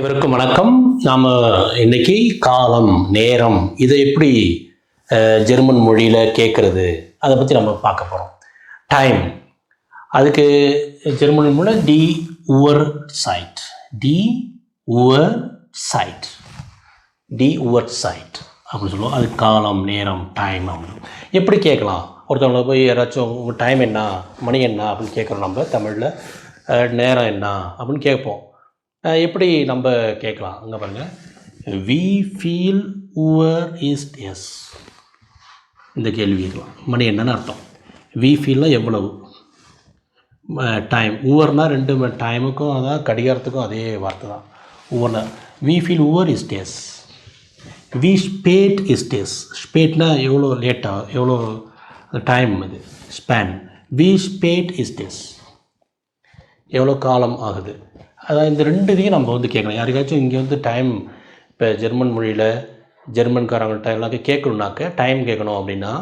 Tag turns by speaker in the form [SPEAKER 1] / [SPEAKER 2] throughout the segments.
[SPEAKER 1] அனைவருக்கும் வணக்கம். நாம் இன்னைக்கு காலம் நேரம் இதை எப்படி ஜெர்மன் மொழியில் கேட்குறது அதை பற்றி நம்ம பார்க்க போகிறோம் டைம் அதுக்கு ஜெர்மன் மொழியில் டி உவர் சைட். டி உவர் சைட். டி உவர் சைட் அப்படின்னு சொல்லுவோம். அது காலம் நேரம் டைம் அப்படின்னு. எப்படி கேட்கலாம்? ஒருத்தவங்களை போய் யாராச்சும் உங்கள் டைம் என்ன மணி என்ன அப்படின்னு கேட்குறோம் நம்ம தமிழில். நேரம் என்ன அப்படின்னு கேட்போம். எப்படி நம்ம கேட்கலாம்? அங்கே பாருங்கள் வி ஃபீல் உவர் இஸ் எஸ் இந்த கேள்வி இருக்கலாம் மணி என்னென்ன அர்த்தம். வி ஃபீல்னால் எவ்வளவு? டைம் ஊவர்னா ரெண்டு டைமுக்கும் அதான் கடிகாரத்துக்கும் அதே வார்த்தை தான். ஊவர்னா வி ஃபீல் ஊவர் இஸ் டேஸ் வி ஸ்பேட் இஸ் டேஸ் ஸ்பேட்னா எவ்வளோ லேட்டாக எவ்வளோ டைம் இது? ஸ்பேன் வி ஸ்பேட் இஸ் டேஸ் எவ்வளோ காலம் ஆகுது? அதான் இந்த ரெண்டு இதையும் நம்ம வந்து கேட்கலாம் யாருக்காச்சும் இங்கே வந்து டைம் இப்போ ஜெர்மன் மொழியில் ஜெர்மன்காரங்கள்ட்ட எல்லாத்தையும் கேட்கணுன்னாக்க டைம் கேட்கணும் அப்படின்னா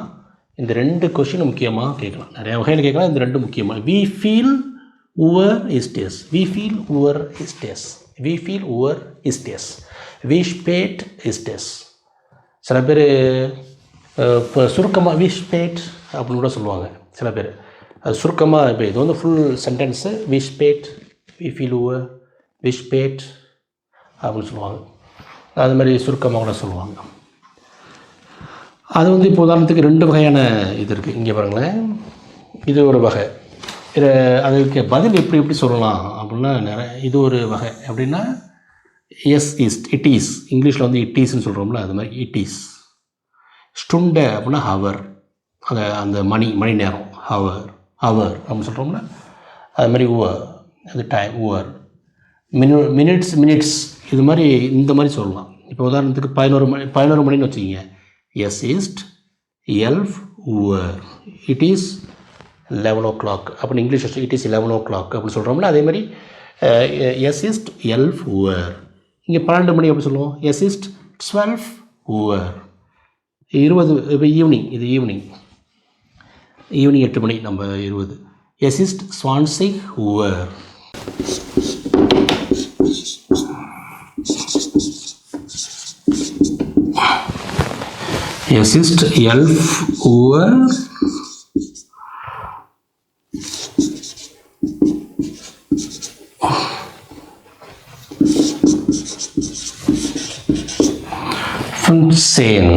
[SPEAKER 1] இந்த ரெண்டு கொஷின் முக்கியமாக கேட்கலாம். நிறைய வகையில் கேட்கலாம். இந்த ரெண்டு முக்கியமாக வி ஃபீல் உவர் இஸ்டேஸ் வி ஃபீல் உவர் இஸ்டேஸ் வி ஃபீல் உவர் இஸ்டேஸ் வி ஸ்பேட் இஸ்டேஸ் சில பேர் இப்போ சுருக்கமாக வி ஸ்பேட் அப்படின்னு கூட சொல்லுவாங்க. சில பேர். அது சுருக்கமாக இப்போ இது வந்து ஃபுல் சென்டென்ஸு வி ஸ்பேட் wie viel உவர் வி spät அப்படின்னு சொல்லுவாங்க அது மாதிரி சுருக்கமாக கூட சொல்லுவாங்க. அது வந்து இப்போ உதாரணத்துக்கு ரெண்டு வகையான இது இருக்குது இங்கே பாருங்களேன். இது ஒரு வகை. இது அதுக்கு பதில் எப்படி எப்படி சொல்லலாம் அப்படின்னா நிறைய இது ஒரு வகை. எப்படின்னா எஸ் இஸ்ட் இட் இஸ் இங்கிலீஷில் வந்து இட் ஈஸ்ன்னு சொல்கிறோம்ல அது மாதிரி இட் இஸ் ஸ்டுண்டை அப்படின்னா ஹவர் அந்த அந்த மணி மணி நேரம். ஹவர் ஹவர் அப்படின்னு சொல்கிறோம்ல அது மாதிரி உவர் அது டைம் ஓவர் மினு மினிட்ஸ் மினிட்ஸ் இது மாதிரி இந்த மாதிரி சொல்லலாம். இப்போ உதாரணத்துக்கு பதினோரு மணி பதினோரு மணின்னு வச்சுக்கிங்க. எஸ் இஸ்ட் எல்ஃப் ஓவர் it is eleven O clock அப்படின்னு இங்கிலீஷ் வச்சு it is eleven O clock அப்படின்னு சொல்கிறோம்ல அதே மாதிரி எஸ் இஸ்ட் எல்ஃப் ஓவர் இங்கே பன்னெண்டு மணி எப்படி சொல்லுவோம்? எஸ் இஸ்ட் டுவெல்ஃப் ஓவர் இருபது இப்போ ஈவினிங் இது ஈவினிங் ஈவினிங் எட்டு மணி நம்ம இருபது. எஸ் இஸ்ட் ஸ்வான்சிக் ஓவர் assist elf over சேன்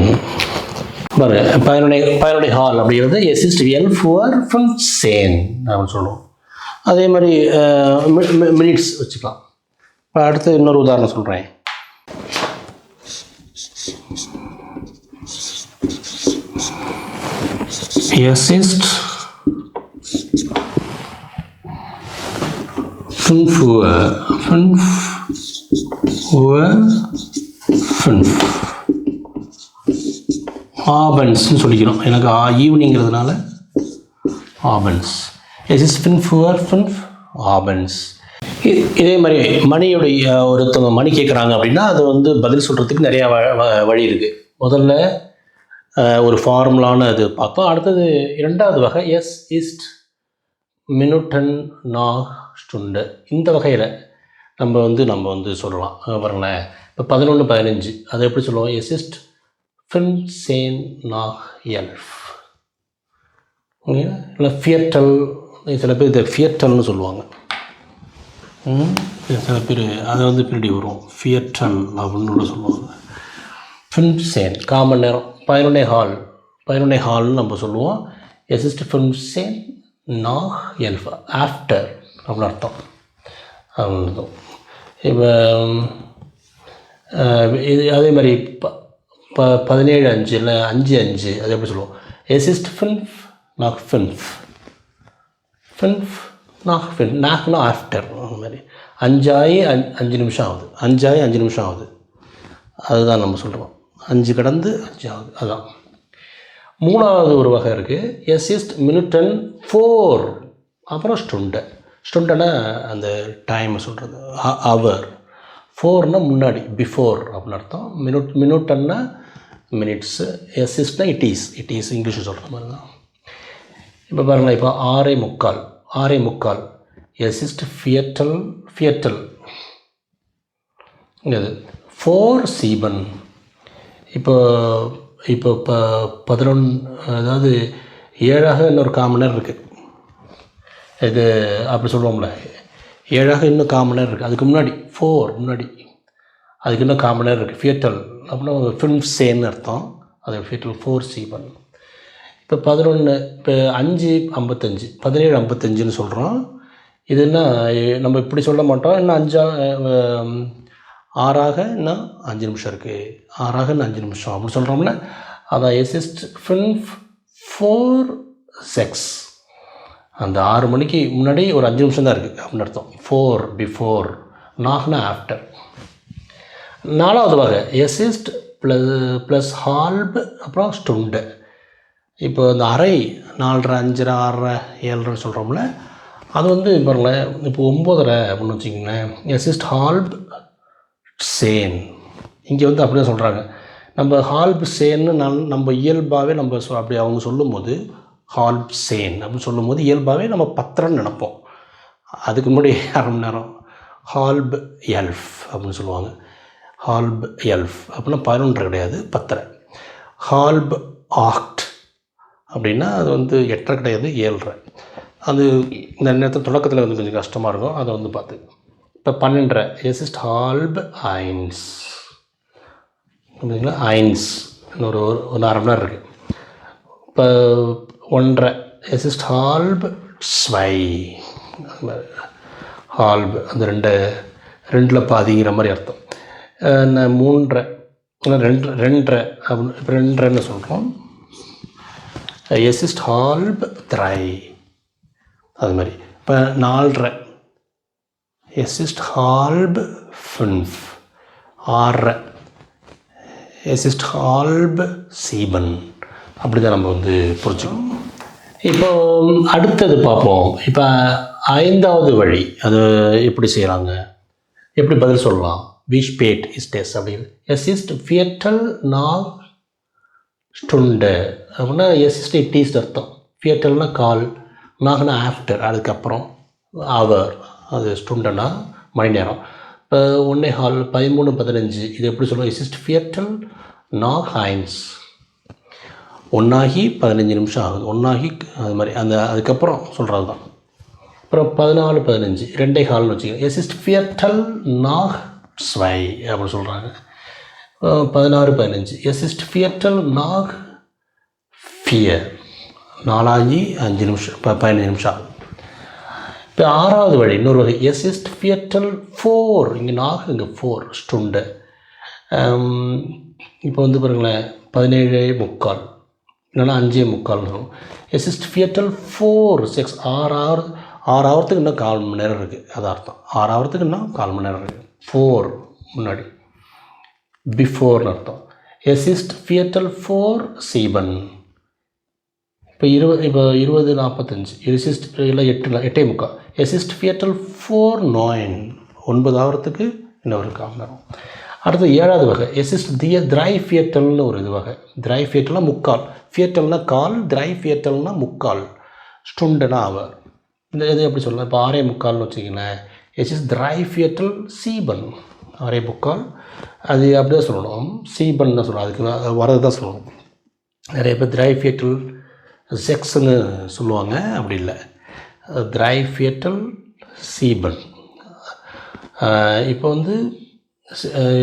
[SPEAKER 1] பாரு பயனுடைய பயனுடைய ஹால் அப்படிங்கிறது எசிஸ்ட் எல் ஃபோர் ஃப்ரம் சேன் அப்படின்னு சொல்லுவோம். அதே மாதிரி மினிட்ஸ் வச்சுக்கலாம் இப்போ அடுத்து இன்னொரு உதாரணம் சொல்கிறேன் assist fünf Uhr. Fünf Uhr. Fünf. ஆபன்ஸ்னு சொல்லிக்கிறோம் எனக்கு ஈவினிங்கிறதுனால ஆபன்ஸ் எஸ் இஸ் ஃபின் ஃபுவர் ஃபின் ஆபன்ஸ் இதே மாதிரி மணியுடைய ஒருத்தவங்க மணி கேட்குறாங்க அப்படின்னா அது வந்து பதில் சொல்கிறதுக்கு நிறையா வ வ- வழி இருக்குது முதல்ல ஒரு ஃபார்முலான இது பார்த்தோம் அடுத்தது இரண்டாவது வகை எஸ் இஸ்ட் மினுட்டன் நா ஸ்டுண்டு இந்த வகையில் நம்ம வந்து நம்ம வந்து சொல்லலாம். பாருங்களேன். இப்போ பதினொன்று பதினஞ்சு. அதை எப்படி சொல்லுவோம்? எசிஸ்ட் ஃபின் சேன் நாக் எல்ஃப் இல்லை ஃபியட்டல் சில பேர் இதை ஃபியட்டல்னு சொல்லுவாங்க. சில பேர் அதை வந்து பின்னாடி வரும். ஃபியட்டல் அப்படின்னு கூட சொல்லுவாங்க. ஃபின் சேன் காமன் நேரம் பதினொன்னே ஹால். பதினொன்னே ஹால்னு நம்ம சொல்லுவோம். எசிஸ்ட் ஃபின் சேன் நாக் எல்ஃப் ஆஃப்டர் அப்படின்னு அர்த்தம். அப்படின்னு இப்போ இது அதே மாதிரி ப ப பதினேழு அஞ்சு இல்லை அஞ்சு அஞ்சு அது எப்படி சொல்லுவோம்? எசிஸ்ட் ஃபின்ஃப் நாக் ஃபின்ஃப். ஃபின்ஃப் நாக் ஃபின் நாக்னா ஆஃப்டர் அந்த மாதிரி. அஞ்சாயி அஞ்சு அஞ்சு நிமிஷம் ஆகுது. அஞ்சாயி அஞ்சு நிமிஷம் ஆகுது. அதுதான் நம்ம சொல்கிறோம் அஞ்சு கடந்து அஞ்சு ஆகுது. அதான். மூணாவது ஒரு வகை இருக்குது எஸ்இஸ்ட் மினிட்டன் ஃபோர் அப்புறம் ஸ்டுண்டை ஸ்டுண்டனா அந்த டைமை சொல்கிறது அவர் ஃபோர்னால் முன்னாடி பிஃபோர் அப்படின்னு அர்த்தம். மினிட் மினிட்டன்னா மினிட்ஸு எஸ்இஸ்ட்னா இட் இஸ் இட் இஸ் இங்கிலீஷில் சொல்கிற மாதிரி தான். இப்போ பாருங்களேன் இப்போ ஆறே முக்கால். ஆறே முக்கால். எசிஸ்ட் ஃபியட்டல் ஃபியட்டல் இது ஃபோர் சீபன் இப்போ இப்போ ப பதினொன்று அதாவது ஏழாக இன்னொரு காமனர் இருக்குது இது அப்படி சொல்லுவோம்ல. ஏழாக இன்னும் காமனர் இருக்குது அதுக்கு முன்னாடி ஃபோர் முன்னாடி. அதுக்கு இன்னும் காமனர் இருக்குது ஃபியட்டல் அப்படின்னா ஃபிலிம் சேன்னு அர்த்தம். அது ஃபியட்டல் ஃபோர் சீபன் இப்போ பதினொன்று இப்போ அஞ்சு ஐம்பத்தஞ்சு பதினேழு ஐம்பத்தஞ்சுன்னு சொல்கிறோம் இது என்ன நம்ம இப்படி சொல்ல மாட்டோம். இன்னும் அஞ்சா ஆறாக இன்னும் அஞ்சு நிமிஷம் இருக்குது ஆறாக இன்னும் அஞ்சு நிமிஷம் அப்படின்னு சொல்கிறோம்ல அதான் எசிஸ்ட் ஃபின் ஃபோர் செக்ஸ் அந்த ஆறு மணிக்கு முன்னாடி ஒரு அஞ்சு நிமிஷம் தான் இருக்குது அப்படின்னு அர்த்தம். ஃபோர் பிஃபோர் நாக்னா ஆஃப்டர் நாலாவது வகை எசிஸ்ட் ப்ளஸ் ப்ளஸ் ஹால்ப் அப்புறம் ஸ்டுண்டு இப்போ இந்த அரை நாலரை அஞ்சரை ஆறரை ஏழரை சொல்கிறோம்ல அது வந்து பாருங்களேன் இப்போ ஒம்போதரை அப்படின்னு வச்சுக்கோங்களேன் எசிஸ்ட் ஹால்ப் சேன் இங்கே வந்து அப்படியே சொல்கிறாங்க நம்ம ஹால்ப் சேன்னு நான் நம்ம இயல்பாகவே நம்ம சொ- அப்படி அவங்க சொல்லும்போது ஹால்ப் சேன் அப்படின்னு சொல்லும்போது இயல்பாகவே நம்ம பத்திரம்னு நினைப்போம். அதுக்கு முன்னாடி அரை மணி நேரம். ஹால்ப் எல்ஃப் அப்படின்னு சொல்லுவாங்க. ஹால்ப் எல்ஃப் அப்படின்னா பதினொன்று கிடையாது பத்தரை. ஹால்ப் ஆக்ட் அப்படின்னா அது வந்து எட்டரை கிடையாது ஏழரை. அது இந்த நேரத்தில் தொடக்கத்தில் வந்து கொஞ்சம் கஷ்டமாக இருக்கும். அதை வந்து பார்த்து. இப்போ பன்னெண்டரை. எசிஸ்ட் ஹால்ப் ஐன்ஸ் அப்படிங்களா ஐன்ஸ் ஒரு ஒரு அரை மணி நேரம் இருக்குது இப்போ ஒன்றரை. எசிஸ்ட் ஹால்ப் ஸ்வை ஹால்ப் அந்த ரெண்டு ரெண்டில் பாதிங்கிற மாதிரி அர்த்தம். மூன்றரை ரெண்டு ரெண்டரை அப்படின்னு இப்போ ரெண்டரைன்னு சொல்கிறோம் எஸ் இஸ்ட் ஹால்ப் த்ரை அது மாதிரி இப்போ நாலரை. இஸ்ட் ஹால்ப் ஃபின்ஃப் ஆறரை இஸ்ட் ஹால்ப் சீபன் அப்படி தான் நம்ம வந்து புரிஞ்சுக்கணும். இப்போ அடுத்தது பார்ப்போம். இப்போ ஐந்தாவது வழி. அது எப்படி செய்கிறாங்க எப்படி பதில் சொல்லலாம்? விஷ் பேட் இஸ் அப்படின்னு எஸ் இஸ்ட் ஃபியட்டல் நாக் ஸ்டுண்டு. அப்படின்னா எசிஸ்ட் இட் அர்த்தம். ஃபியட்டல்னா கால் நாகனா ஆஃப்டர் அதுக்கப்புறம் அவர் அது ஸ்டுண்டனா மணி நேரம். இப்போ ஒன்றே ஹால் பதிமூணு பதினஞ்சு இது எப்படி சொல்லுவோம்? எசிஸ்ட் ஃபியட்டல் நாக் ஹைன்ஸ். ஒன்றாகி பதினஞ்சு நிமிஷம் ஆகுது. ஒன்றாகி அது மாதிரி அந்த அதுக்கப்புறம் சொல்கிறது தான் அப்புறம் பதினாலு பதினஞ்சு ரெண்டே ஹால்னு வச்சுக்கோங்க. எசிஸ்ட் ஃபியட்டல் நாக் ஸ்வை அப்படின்னு சொல்கிறாங்க பதினாறு பதினஞ்சு. எசிஸ்ட் ஃபியட்டல் நாக் ஃபியர் நாலாஞ்சி அஞ்சு நிமிஷம் இப்போ பதினஞ்சு நிமிஷம். ஆகும் இப்போ ஆறாவது வழி இன்னொரு வகை. எசிஸ்ட் ஃபியட்டல் ஃபோர் இங்கே நாக் இங்கே ஃபோர் ஸ்டுண்டு இப்போ வந்து பாருங்களேன் பதினேழே முக்கால். இல்லைன்னா அஞ்சே முக்கால் வரும். எசிஸ்ட் ஃபியட்டல் ஃபோர் சிக்ஸ் ஆறு ஆறு ஆறு ஆவரத்துக்கு இன்னும் கால் மணி நேரம் இருக்குது அது அர்த்தம் ஆறு ஆவரத்துக்கு இன்னும் கால் மணி நேரம் இருக்குது ஃபோர் முன்னாடி. பிஃபோர்னு அர்த்தம். எசிஸ்ட் ஃபியட்டல் ஃபோர் சீபன் இப்போ இருபது இப்போ இருபது நாற்பத்தஞ்சு எசிஸ்ட் இல்லை எட்டு எட்டே முக்கால் எசிஸ்ட் ஃபியட்டல் ஃபோர் நோயின் ஒன்பது ஆகிறதுக்கு இன்னொரு காமரம் கால் அடுத்து ஏழாவது வகை. எசிஸ்ட் திய திரை ஃபியட்டல்னு ஒரு இது வகை. திரை ஃபியட்டல்னால் முக்கால். ஃபியட்டல்னால் கால் திரை ஃபியட்டல்னால் முக்கால். ஸ்டுண்டனா அவர். இந்த இது எப்படி சொல்லலாம் இப்போ ஆறே முக்கால்னு வச்சுக்கங்களேன். எசிஸ் திரை ஃபியட்டல் சீபன் அரை முக்கால் அது அப்படியே சொல்லணும். சீபன் தான் சொல்லணும். அதுக்கு வரது தான் சொல்லணும். நிறைய பேர் திரை ஃபியட்டல் செக்ஸ்னு சொல்லுவாங்க. அப்படி இல்லை. திரை ஃபியட்டல் சீபன். இப்போ வந்து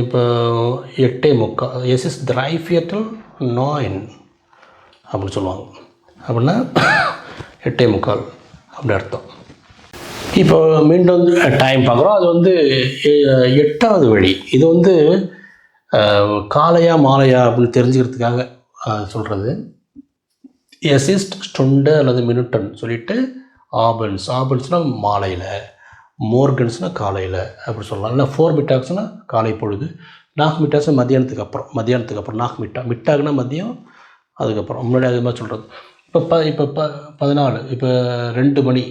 [SPEAKER 1] இப்போ எட்டே முக்கால் எஸ் எஸ்எஸ் திரைஃபியட்டல் நாயின் அப்படின்னு சொல்லுவாங்க. அப்படின்னா எட்டே முக்கால். அப்படி அர்த்தம். இப்போ மீண்டும் டைம் பார்க்குறோம். அது வந்து எட்டாவது வழி. இது வந்து காலையா மாலையா அப்படின்னு தெரிஞ்சுக்கிறதுக்காக சொல்கிறது எசிஸ்ட் ஸ்டுண்டு அல்லது மினுட்டன் சொல்லிட்டு ஆபன்ஸ் ஆபன்ஸ்னால் மாலையில் மோர்கன்ஸ்னால் காலையில் அப்படி சொல்லலாம். இல்லை ஃபோர் மிட்டாக்ஸ்னால் காலை பொழுது. நாக் மிட்டாக்ஸ் மத்தியானத்துக்கு அப்புறம் மத்தியானத்துக்கு அப்புறம் நாக் மிட்டா மிட்டாக்னா மதியம் அதுக்கப்புறம். முன்னாடி அது மாதிரி சொல்கிறது இப்போ ப இப்போ ப பதினாலு இப்போ ரெண்டு மணி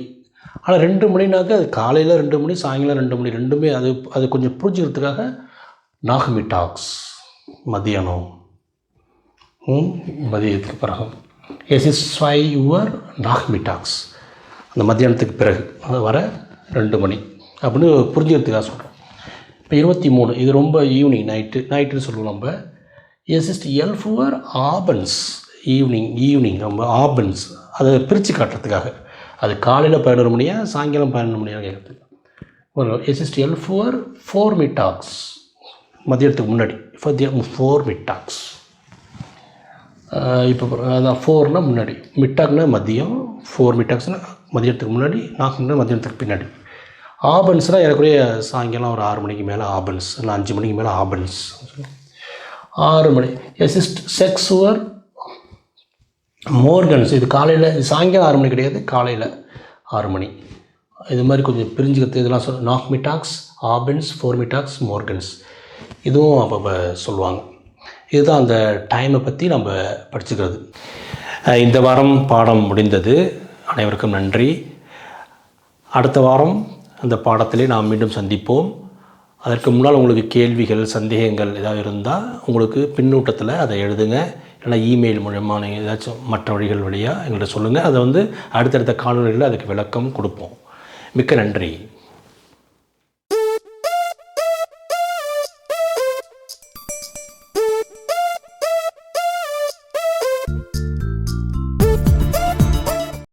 [SPEAKER 1] ஆனால் ரெண்டு மணினாக்க அது காலையில் ரெண்டு மணி சாயங்காலம் ரெண்டு மணி ரெண்டுமே அது அது கொஞ்சம் புரிஞ்சுக்கிறதுக்காக நாகமி டாக்ஸ் மதியானம். ம், மதியத்துக்கு பிறகு எஸ் யுவர் நாகமி டாக்ஸ்? அந்த மத்தியானத்துக்கு பிறகு அது வர ரெண்டு மணி. அப்படின்னு புரிஞ்சுக்கிறதுக்காக சொல்கிறோம் இப்போ இருபத்தி மூணு இது ரொம்ப ஈவினிங் நைட்டு நைட்டுன்னு சொல்லுவோம் நம்ம. எசிஸ்ட் எல்ஃபுவர் ஆபன்ஸ் ஈவினிங் ஈவினிங் நம்ம ஆபன்ஸ் அதை பிரித்து காட்டுறதுக்காக. அது காலையில் பதினொரு மணியா சாயங்காலம் பதினொரு மணியாக கேட்குறது ஒரு எசிஸ்ட் எல் ஃபோர் மிட்டாக்ஸ் மதியத்துக்கு முன்னாடி. மதியம் ஃபோர் மிட்டாக்ஸ் இப்போ அதான் ஃபோர்னால் முன்னாடி. மிட்டாக்னா மதியம் ஃபோர் மிட்டாக்ஸ்னால் மதியத்துக்கு முன்னாடி நாக்குனா மதியத்துக்கு பின்னாடி. ஆபன்ஸ்னால் எனக்குரிய சாயங்காலம் ஒரு ஆறு மணிக்கு மேலே ஆபன்ஸ் இல்லை அஞ்சு மணிக்கு மேலே ஆபன்ஸ் ஆறு மணி. எசிஸ்ட் ஒர் மோர்கன்ஸ் இது காலையில் இது சாயங்காலம் ஆறு மணி கிடையாது காலையில் ஆறு மணி. இது மாதிரி கொஞ்சம் பிரிஞ்சுக்கிறது இதெல்லாம் சொல் நாக் ஆபின்ஸ் ஆபன்ஸ் ஃபோர் மோர்கன்ஸ். இதுவும் அப்போ சொல்லுவாங்க. இதுதான் அந்த டைமை பற்றி நம்ம படிச்சுக்கிறது. இந்த வாரம் பாடம் முடிந்தது. அனைவருக்கும் நன்றி. அடுத்த வாரம் அந்த பாடத்திலே நாம் மீண்டும் சந்திப்போம். அதற்கு முன்னால் உங்களுக்கு கேள்விகள் சந்தேகங்கள் ஏதாவது இருந்தால் உங்களுக்கு பின்னூட்டத்தில் அதை எழுதுங்க. இல்லைனா இமெயில் மூலயமா நீங்கள் ஏதாச்சும் மற்ற வழிகள் வழியாக எங்கள்கிட்ட சொல்லுங்கள் அதை வந்து அடுத்தடுத்த காணொலிகளில் அதுக்கு விளக்கம் கொடுப்போம். மிக்க நன்றி.